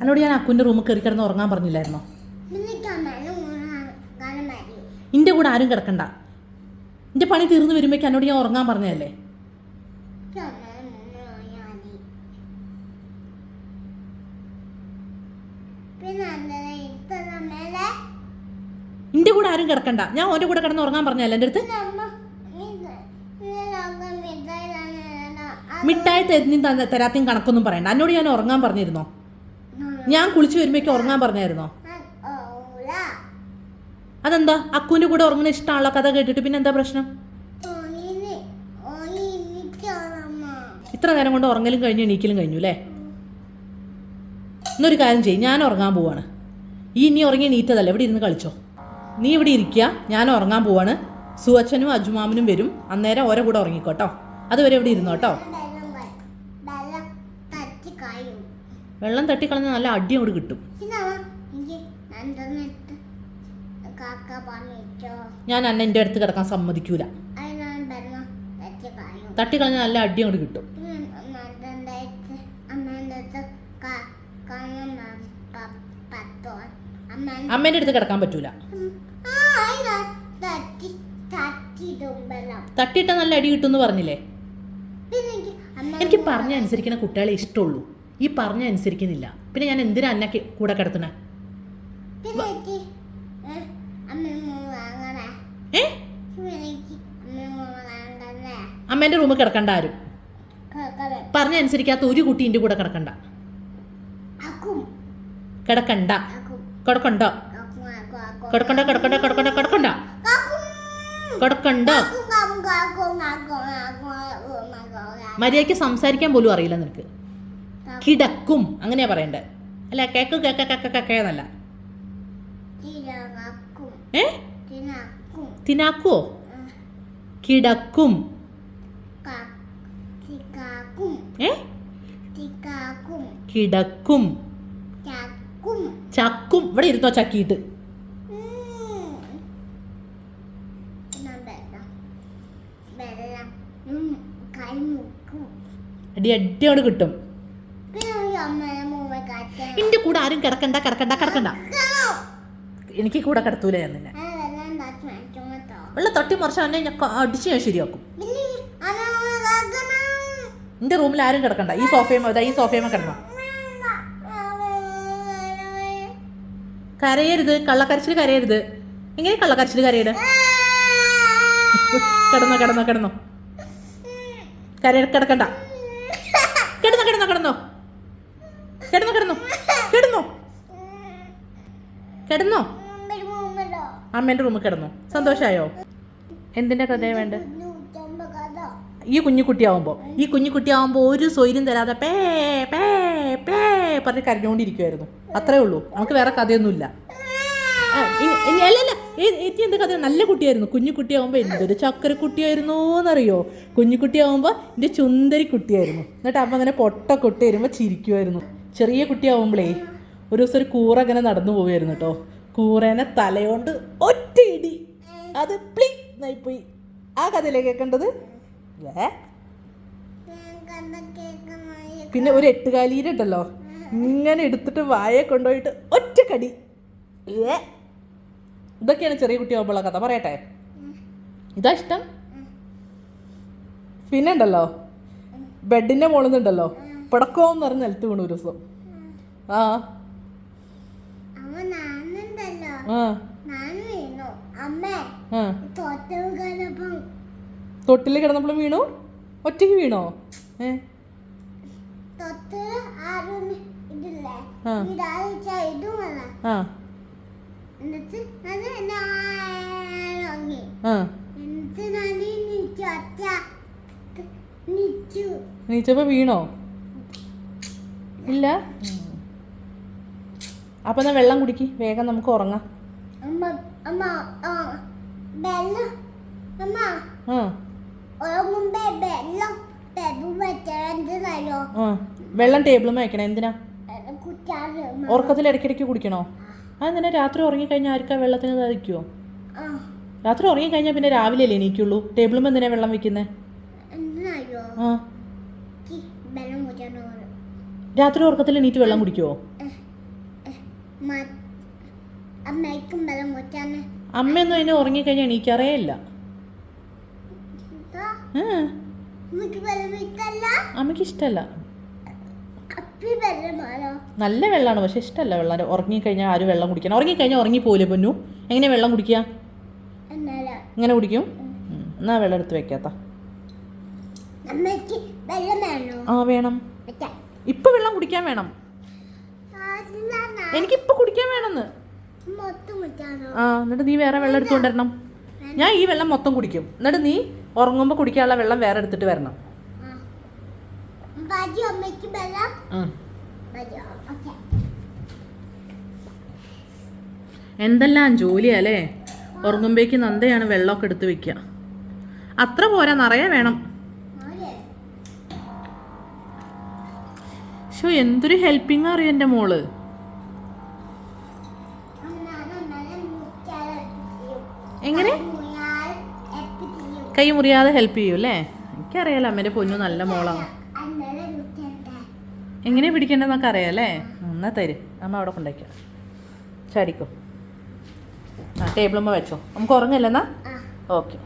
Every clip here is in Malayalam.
എന്നോട് ഞാൻ അക്കുവിന്റെ റൂമിൽ കയറി കിടന്ന് ഉറങ്ങാൻ പറഞ്ഞില്ലായിരുന്നോ? എന്റെ കൂടെ ആരും കിടക്കണ്ട. എന്റെ പണി തീർന്നു വരുമ്പോഴേക്ക് എന്നോട് ഞാൻ ഉറങ്ങാൻ പറഞ്ഞതല്ലേ? എന്റെ കൂടെ ആരും കിടക്കണ്ട. ഞാൻ ഓന്റെ കൂടെ കിടന്ന് ഉറങ്ങാൻ പറഞ്ഞതല്ലേ എന്റെ അടുത്ത്? മിഠായി തരുന്നതും തരാത്തയും കണക്കൊന്നും പറയണ്ട. എന്നോട് ഞാൻ ഉറങ്ങാൻ പറഞ്ഞിരുന്നോ? ഞാൻ കുളിച്ച് വരുമ്പോഴേക്ക് ഉറങ്ങാൻ പറഞ്ഞായിരുന്നോ? അതെന്താ? അക്കുവിന്റെ കൂടെ ഉറങ്ങുന്ന ഇഷ്ടമാണല്ലോ കഥ കേട്ടിട്ട്. പിന്നെ എന്താ പ്രശ്നം? ഇത്ര നേരം കൊണ്ട് ഉറങ്ങലും കഴിഞ്ഞു എണീക്കലും കഴിഞ്ഞു അല്ലേ? എന്നൊരു കാര്യം ചെയ്യും ഞാൻ ഉറങ്ങാൻ പോവാണ്. ഈ ഇനി ഉറങ്ങി എണീറ്റതല്ല ഇവിടെ ഇരുന്ന് കളിച്ചോ. നീ ഇവിടെ ഇരിക്കുക ഞാൻ ഉറങ്ങാൻ പോവാണ്. സുവച്ചനും അജുമാമനും വരും. അന്നേരം ഓരോ കൂടെ ഉറങ്ങിക്കോട്ടോ അതുവരെ ഇവിടെ ഇരുന്നോ കേട്ടോ വെള്ളം വ- വെള്ളം തട്ടി കായും വെള്ളം തട്ടിക്കളഞ്ഞാൽ നല്ല അടി അങ്ങോട്ട് കിട്ടും. ഞാൻ അന്ന എന്റെ അടുത്ത് കിടക്കാൻ സമ്മതിക്കൂല. തട്ടിക്കളഞ്ഞാൽ നല്ല അടി അങ്ങോട്ട് കിട്ടും. അമ്മേന്റെ അമ്മേന്റെ അടുത്ത് കിടക്കാൻ പറ്റൂല. ആ അതിനാ തട്ടി തട്ടിയിടും വെള്ളം തട്ടിയിട്ടാൽ നല്ല അടി കിട്ടും എന്ന് പറഞ്ഞില്ലേ എനിക്ക് പറഞ്ഞ അനുസരിക്കുന്ന കുട്ടികളെ ഇഷ്ടമുള്ളൂ. ഈ പറഞ്ഞ അനുസരിക്കുന്നില്ല. പിന്നെ ഞാൻ എന്തിനാ അന്നെ കൂടെ കിടത്തണേ ഏ, അമ്മേന്റെ റൂമിൽ കിടക്കണ്ട ആരും. പറഞ്ഞ അനുസരിക്കാത്ത ഒരു കുട്ടി എന്റെ കൂടെ കിടക്കണ്ട. കിടക്കണ്ട. കിടക്കണ്ട. കിടക്കണ്ട കിടക്കണ്ട കിടക്കണ്ട കിടക്കണ്ട. കിടക്കണ്ട. മര്യാദയ്ക്ക് സംസാരിക്കാൻ പോലും അറിയില്ല നിനക്ക്. കിടക്കും. അങ്ങനെയാ പറയണ്ടേ. അല്ല കേക്ക് കേക്ക കേക്ക കേക്കെന്നല്ല എന്നല്ല. ഏ? തിനാക്കുവോ? കിടക്കും. ഏ? കിടക്കും. ചക്കും. ഇവിടെ ഇരുന്നോ ചക്കിയിട്ട്. അടി അടിയോട് കിട്ടും. എന്റെ കൂടെ ആരും കിടക്കണ്ട കിടക്കണ്ട കിടക്കണ്ട. എനിക്ക് കൂടെ കിടത്തൂല ഞാൻ നിന്നെ. വെള്ളം തട്ടി എന്നെ ഞാൻ അടിച്ച് ഞാൻ ശരിയാക്കും. എന്റെ റൂമിൽ ആരും കിടക്കണ്ട. ഈ സോഫയും അതാ ഈ സോഫയുമോ കിടന്നോ. കരയരുത് കള്ളക്കരച്ചിൽ കരയരുത്. എങ്ങനെ കള്ളക്കരച്ചിൽ കരയരുത് കിടന്നോ കിടന്നോ കിടന്നോ. കരയ കിടക്കണ്ട കിടന്നോ കിടന്നോ കിടന്നോ കിടന്നോ കിടന്നു. കിടന്നു. കിടന്നോ. അമ്മേന്റെ റൂമിൽ കിടന്നു. സന്തോഷമായോ എന്തിന്റെ കഥയാണ് വേണ്ടത്? ഈ കുഞ്ഞു കുട്ടിയാവുമ്പോൾ ഈ കുഞ്ഞു കുട്ടിയാവുമ്പോൾ ഒരു സ്വൈര്യം തരാതെ പേ പേ പേ പറഞ്ഞ് കരഞ്ഞുകൊണ്ടിരിക്കുമായിരുന്നു അത്രേ ഉള്ളൂ. നമുക്ക് വേറെ കഥയൊന്നുമില്ല. അല്ലല്ല എത്തി എന്ത് കഥ നല്ല കുട്ടിയായിരുന്നു. കുഞ്ഞു കുട്ടിയാവുമ്പോൾ എന്തൊരു ചക്കര കുട്ടിയായിരുന്നു എന്നറിയോ കുഞ്ഞു കുട്ടിയാവുമ്പോൾ എന്റെ ചുന്തരി കുട്ടിയായിരുന്നു. എന്നിട്ട് അമ്മ അങ്ങനെ പൊട്ട കൊട്ടി വരുമ്പോൾ ചിരിക്കുമായിരുന്നു ചെറിയ കുട്ടിയാവുമ്പോഴേ ഒരു ദിവസം ഒരു കൂറ ഇങ്ങനെ നടന്നു പോവുമായിരുന്നു കേട്ടോ കൂറേനെ തലയോണ്ട് ഒറ്റ ഇടി അത് പ്ലീ പോയി. ആ കഥയിലേ കേൾക്കേണ്ടത് പിന്നെ ഒരു എട്ടുകാലിയിലുണ്ടല്ലോ ഇങ്ങനെ എടുത്തിട്ട് വായെ കൊണ്ടുപോയിട്ട് ഒറ്റ കടി ഏ ഇതൊക്കെയാണ് ചെറിയ കുട്ടിയാവുമ്പോഴുള്ള കഥ. പറയട്ടെ. ഇതാ ഇഷ്ടം. പിന്നെ ഉണ്ടല്ലോ. ബെഡിന്റെ മുകളിൽ നിന്നുണ്ടല്ലോ. പിടക്കോന്ന് പറഞ്ഞ് നിലത്ത് വീണു ഒരു ദിവസം. ആ. വീണു. തൊട്ടിൽ കിടന്നപ്പോൾ വീണു? ഒറ്റയ്ക്ക് വീണോ? ഏ. തൊട്ട് ആരും ഇതില്ലേ? ആ. ഇതാഴ്ച ഇതുമല്ല ആ എന്നിട്ട് അത് ഞാനങ്ങി ആ എന്നിട്ട് ഞാൻ നിച്ചു ഒറ്റ നിച്ചു നീച്ചപ്പോൾ വീണോ ഇല്ല. അപ്പൊ എന്നാ വെള്ളം കുടിക്ക്. വേഗം നമുക്ക് ഉറങ്ങാം. വെള്ളം. ടേബിളും വയ്ക്കണം എന്തിനാ? ഉറക്കത്തിൽ ഇടയ്ക്കിടയ്ക്ക് കുടിക്കണോ? അതെന്തിനാ രാത്രി ഉറങ്ങിക്കഴിഞ്ഞാൽ ആർക്കാ വെള്ളത്തിന് സാധിക്കുമോ ആ. രാത്രി ഉറങ്ങിക്കഴിഞ്ഞാൽ പിന്നെ രാവിലെ അല്ലേ എണീക്കുള്ളൂ? ടേബിളും എന്തിനാ വെള്ളം വെക്കുന്നത് ആ. കുറ്റാനോ രാത്രി ഉറക്കത്തിൽ എണീറ്റ് വെള്ളം കുടിക്കുവോ? അമ്മയൊന്നും അതിന് ഉറങ്ങിക്കഴിഞ്ഞാൽ എണീക്കാറേ ഇല്ല. അമ്മയ്ക്ക് ഇഷ്ടല്ല? നല്ല വെള്ളമാണ് പക്ഷെ ഇഷ്ടമല്ല വെള്ളം. ഉറങ്ങിക്കഴിഞ്ഞാൽ ആരും വെള്ളം കുടിക്കണം? ഉറങ്ങിക്കഴിഞ്ഞാൽ ഉറങ്ങിപ്പോയില്ലേ പൊന്നു? എങ്ങനെ വെള്ളം കുടിക്കുക ഇങ്ങനെ കുടിക്കും? എന്നാ വെള്ളം എടുത്ത് വെക്കാത്ത ആ വേണം. ഇപ്പം വെള്ളം കുടിക്കാൻ വേണം. എനിക്ക് ഇപ്പൊ കുടിക്കാൻ വേണമെന്ന് ആ എന്നിട്ട് നീ വേറെ വെള്ളം എടുത്തുകൊണ്ട് വരണം ഞാൻ ഈ വെള്ളം മൊത്തം കുടിക്കും. എന്നിട്ട് നീ ഉറങ്ങുമ്പോൾ കുടിക്കാനുള്ള വെള്ളം വേറെ എടുത്തിട്ട് വരണം. എന്തെല്ലാം ജോലിയല്ലേ ഉറങ്ങുമ്പോഴേക്ക് നന്ദയാണ് വെള്ളമൊക്കെ എടുത്ത് വെക്കുക അത്ര പോരാ നിറയെ വേണം. ഷോ എന്തൊരു ഹെൽപ്പിംഗ് അറിയാം എന്റെ മോൾ? എങ്ങനെ? കൈ മുറിയാതെ ഹെൽപ്പ് ചെയ്യും അല്ലേ? എനിക്കറിയാലോ അമ്മേന്റെ പൊന്നു നല്ല മോളാണ്. എങ്ങനെ പിടിക്കേണ്ടതെന്നൊക്കെ അറിയാം അല്ലേ? എന്നാൽ എന്നാ തര് അമ്മ അവിടെ കൊണ്ടുവയ്ക്കാം ചാടിക്കോ. ആ ടേബിളുമ്പോൾ വെച്ചോ. നമുക്ക് ഉറങ്ങില്ലെന്നാ ഓക്കെ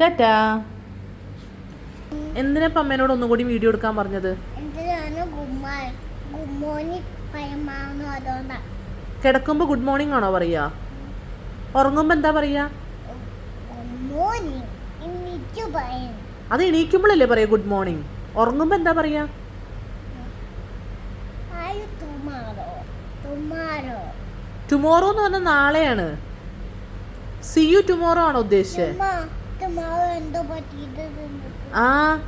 ടാറ്റാ എന്തിനാ ഇപ്പം അമ്മേനോട് ഒന്നും കൂടി വീഡിയോ എടുക്കാൻ പറഞ്ഞത്? കിടക്കുമ്പോൾ ഗുഡ് മോർണിംഗ് ആണോ പറയാ? ഉറങ്ങുമ്പോൾ എന്താ പറയാ? അത് എണീക്കുമ്പോഴല്ലേ പറയാ ഗുഡ് മോർണിംഗ് ഉറങ്ങുമ്പോൾ എന്താ പറയാ? ടുമോറോ എന്ന് പറഞ്ഞാൽ നാളെയാണ്. സി യു ടുമോറോ ആണോ ഉദ്ദേശിച്ചത് ആ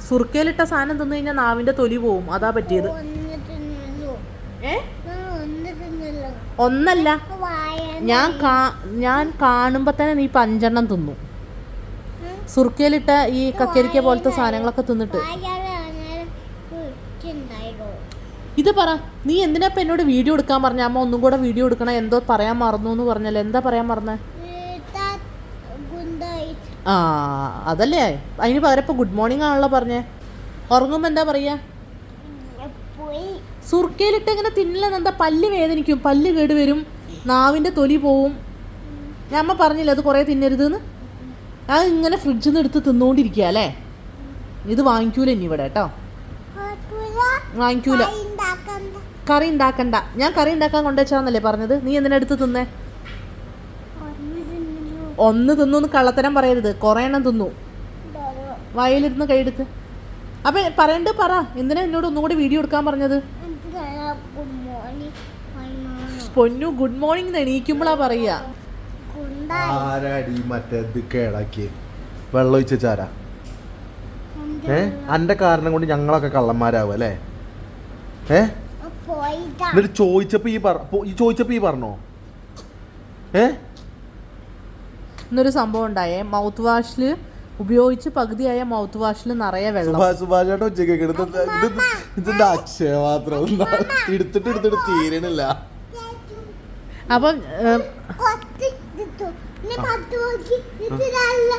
സുർക്കയിലിട്ട സാധനം തിന്നു കഴിഞ്ഞാൽ നാവിന്റെ തൊലി പോവും. അതാ പറ്റിയത്. ഒന്നല്ല. ഞാൻ ഞാൻ കാണുമ്പോ തന്നെ നീ പഞ്ചെണ്ണം തിന്നു. സുർക്കയിലിട്ട ഈ കക്കരിക്ക പോലത്തെ സാധനങ്ങളൊക്കെ തിന്നിട്ട്. ഇത് പറ. നീ എന്തിനാ ഇപ്പൊ എന്നോട് വീഡിയോ എടുക്കാൻ പറഞ്ഞ? അമ്മ ഒന്നും കൂടെ വീഡിയോ എടുക്കണം. എന്തോ പറയാൻ മറന്നു എന്ന് പറഞ്ഞല്ലോ? എന്താ പറയാൻ മറന്നേ? ആ അതല്ലേ? അതിന് പകരം ഇപ്പൊ ഗുഡ് മോർണിംഗ് ആണല്ലോ പറഞ്ഞേ. ഉറങ്ങുമ്പോ എന്താ പറയാ? സുർക്കയിലിട്ട് ഇങ്ങനെ തിന്നില്ലെന്ന് എന്താ? പല്ല് വേദനിക്കും. പല്ല് കേട് വരും. നാവിന്റെ തൊലി പോവും. ഞാൻ അമ്മ പറഞ്ഞില്ല അത് കുറേ തിന്നരുതെന്ന്? അത് ഇങ്ങനെ ഫ്രിഡ്ജിൽ നിന്ന് എടുത്ത് തിന്നുകൊണ്ടിരിക്കുക അല്ലേ? ഇത് വാങ്ങിക്കൂല ഇനി ഇവിടെ കേട്ടോ. വാങ്ങിക്കൂല. കറി ഉണ്ടാക്കണ്ട. ഞാൻ കറി ഉണ്ടാക്കാൻ കൊണ്ടുവച്ചാന്നല്ലേ പറഞ്ഞത്? നീ എന്തിനെടുത്ത് തിന്നേ? ഒന്ന് തിന്നു എന്ന് കള്ളത്തരം പറയരുത്. കുറേ എണ്ണം തിന്നു. വയലിരുന്ന് കൈയെടുക്ക്. അപ്പൊ പറയണ്ട് പറ. എന്തിനാ എന്നോട് ഒന്നുകൂടി വീഡിയോ എടുക്കാൻ പറഞ്ഞത്? പൊന്നു ഗുഡ് മോർണിംഗ് എണീക്കുമ്പോഴാ പറയാ. ആരാടി മറ്റേത് കേടാക്കി വെള്ളം ഒഴിച്ച ചാര ഏ? അന്റെ കാരണം കൊണ്ട് ഞങ്ങളൊക്കെ കള്ളന്മാരാവും അല്ലേ? ഏ? എന്നിട്ട് ചോദിച്ചപ്പോ ഈ പറ ചോദിച്ചപ്പോ ഈ പറഞ്ഞോ? ഏ? ഇന്നൊരു സംഭവം ഉണ്ടായേ. മൗത്ത് വാഷിൽ ഉപയോഗിച്ച് പകുതിയായ മൗത്ത് വാഷിൽ നിറയെ വെള്ളം. അക്ഷയ മാത്രം എടുത്തിട്ട് എടുത്തിട്ട് തീരണില്ല. അപ്പം അല്ല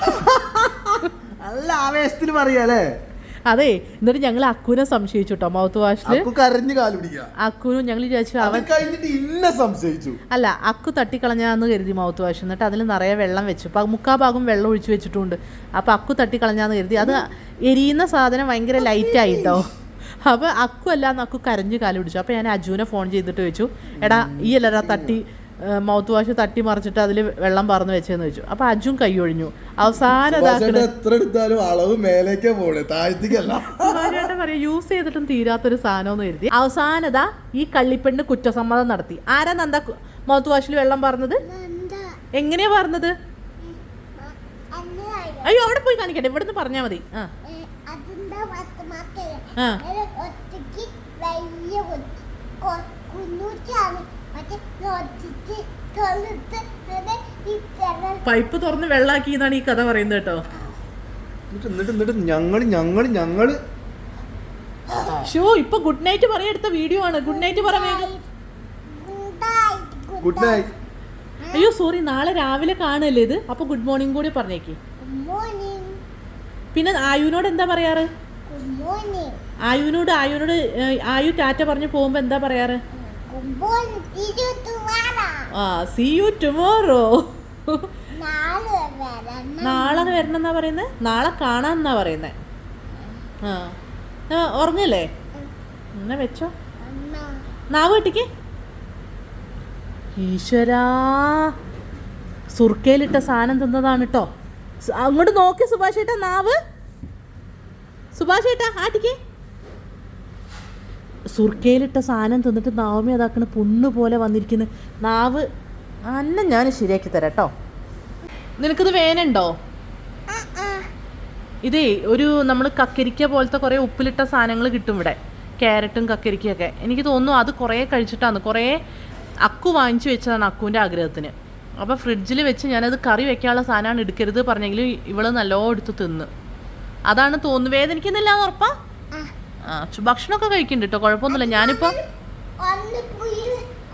നല്ല ആവേശത്തിന് പറയാലേ അതെ എന്നിട്ട് ഞങ്ങൾ അക്കുനെ സംശയിച്ചു കേട്ടോ മൗത്ത് വാഷിൽ കരഞ്ഞ് അക്കുനും ഞങ്ങൾ വിചാരിച്ചു അവൻ കഴിഞ്ഞിട്ട് ഇന്നെ സംശയിച്ചു. അല്ല അക്കു തട്ടിക്കളഞ്ഞാന്ന് കരുതി മൗത്ത് വാഷ് എന്നിട്ട് അതിൽ നിറയെ വെള്ളം വെച്ചു. അപ്പൊ മുക്കാ ഭാഗം വെള്ളം ഒഴിച്ചു വെച്ചിട്ടുണ്ട്. അപ്പൊ അക്കു തട്ടിക്കളഞ്ഞാന്ന് കരുതി. അത് എരിയുന്ന സാധനം ഭയങ്കര ലൈറ്റ് കേട്ടോ അപ്പോൾ അക്കു അല്ലാന്ന് അക്കു കരഞ്ഞു കാൽ പിടിച്ചു. അപ്പോൾ ഞാൻ അജുവിനെ ഫോൺ ചെയ്തിട്ട് വെച്ചു എടാ ഈ അല്ലടാ തട്ടി മൗത്ത് വാഷ് തട്ടി മറിച്ചിട്ട് അതിൽ വെള്ളം പറന്ന് വെച്ചെന്ന് വെച്ചു. അപ്പൊ അജും കൈ ഒഴിഞ്ഞു അവസാനം എത്ര എടുത്താലും അളവ് മേലേക്കേ പോണേ താഴത്തേക്കല്ല. പറയാ പറയാം യൂസ് ചെയ്തിട്ടും തീരാത്തൊരു സാധനം കരുതി. അവസാനത ഈ കള്ളിപ്പെണ്ണ് കുറ്റസമ്മതം നടത്തി. ആരാ നന്ദ മൗത്ത് വാഷിൽ വെള്ളം പറഞ്ഞത് എങ്ങനെയാ പറഞ്ഞത് അയ്യോ അവിടെ പോയി കാണിക്കട്ടെ. ഇവിടുന്ന് പറഞ്ഞാ മതി. ആ. ആ. പൈപ്പ് തുറന്ന് വെള്ളാക്കി എന്നാണ് ഈ കഥ പറയുന്നത് കേട്ടോ. എന്നിട്ട് എന്നിട്ട് ഞങ്ങൾ ഞങ്ങൾ ഞങ്ങൾ ഞങ്ങൾ. ഷോ ഇപ്പൊ ഗുഡ് നൈറ്റ് പറയെടുത്ത വീഡിയോ ആണ്. ഗുഡ് നൈറ്റ് പറ വേഗം. ഗുണ്ടായി ഗുഡ് നൈറ്റ് അയ്യോ സോറി നാളെ രാവിലെ കാണല്ലേ ഇത്? അപ്പൊ ഗുഡ് മോർണിംഗ് കൂടി പറഞ്ഞേക്ക്. പിന്നെ ആയുവിനോട് എന്താ പറയാറ്? ആയുവിനോട് ആയുവിനോട് ആയു ടാറ്റ പറഞ്ഞു പോകുമ്പോ എന്താ പറയാറ്? ആ സി യു ടുമോറോ നാളെ വരണം. എന്നാ പറയുന്നത് നാളെ കാണാന്നാ പറയുന്നത് ആ. ഉറങ്ങല്ലേ? എന്നാ വെച്ചോ. നാവ് കെട്ടിക്ക്. ഈശ്വരാ. സുർക്കയിലിട്ട സാധനം തിന്നതാണ് കേട്ടോ അങ്ങോട്ട് നോക്കി സുഭാഷേട്ടാ നാവ്. സുഭാഷ് ഏട്ടാ ആട്ടിക്ക് സുർക്കയിലിട്ട സാധനം തിന്നിട്ട് നാവമി അതാക്കണ പുണ്ണ് പോലെ വന്നിരിക്കുന്നു. നാവ് അന്ന ഞാൻ ശരിയാക്കി തരാം കേട്ടോ നിനക്കിത് വേനുണ്ടോ? ഇതേ ഒരു നമ്മൾ കക്കരിക്ക പോലത്തെ കുറേ ഉപ്പിലിട്ട സാധനങ്ങൾ കിട്ടും ഇവിടെ. ക്യാരറ്റും കക്കരിക്കയൊക്കെ. എനിക്ക് തോന്നുന്നു അത് കുറേ കഴിച്ചിട്ടാണ് കുറേ അക്കു വാങ്ങിച്ചു വെച്ചതാണ് അക്കുവിന്റെ ആഗ്രഹത്തിന്. അപ്പോൾ ഫ്രിഡ്ജിൽ വെച്ച് ഞാനത് കറി വെക്കാനുള്ള സാധനമാണ് എടുക്കരുത് പറഞ്ഞെങ്കിലും ഇവൾ നല്ലോ എടുത്ത് തിന്ന്. അതാണ് തോന്നുന്നു. വേദനിക്കുന്നില്ല എന്ന് ഉറപ്പാ? ആ ഭക്ഷണമൊക്കെ കഴിക്കുന്നുണ്ട് കേട്ടോ കുഴപ്പമൊന്നുമില്ല. ഞാനിപ്പോൾ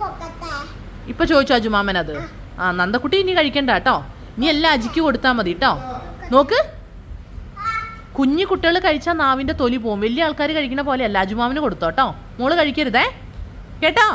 കൊക്കട്ടെ. ഇപ്പൊ ചോദിച്ചു അജുമാമൻ അത്. ആ നന്ദക്കുട്ടി ഇനി കഴിക്കണ്ട കേട്ടോ നീ എല്ലാം അജിക്ക് കൊടുത്താൽ മതി കേട്ടോ നോക്ക്. കുഞ്ഞു കുട്ടികൾ കഴിച്ചാൽ നാവിന്റെ തൊലി പോവും. വലിയ ആൾക്കാർ കഴിക്കുന്ന പോലെ അല്ല അജുമാമന് കൊടുത്തോ കേട്ടോ മോൾ കഴിക്കരുതേ. കേട്ടോ?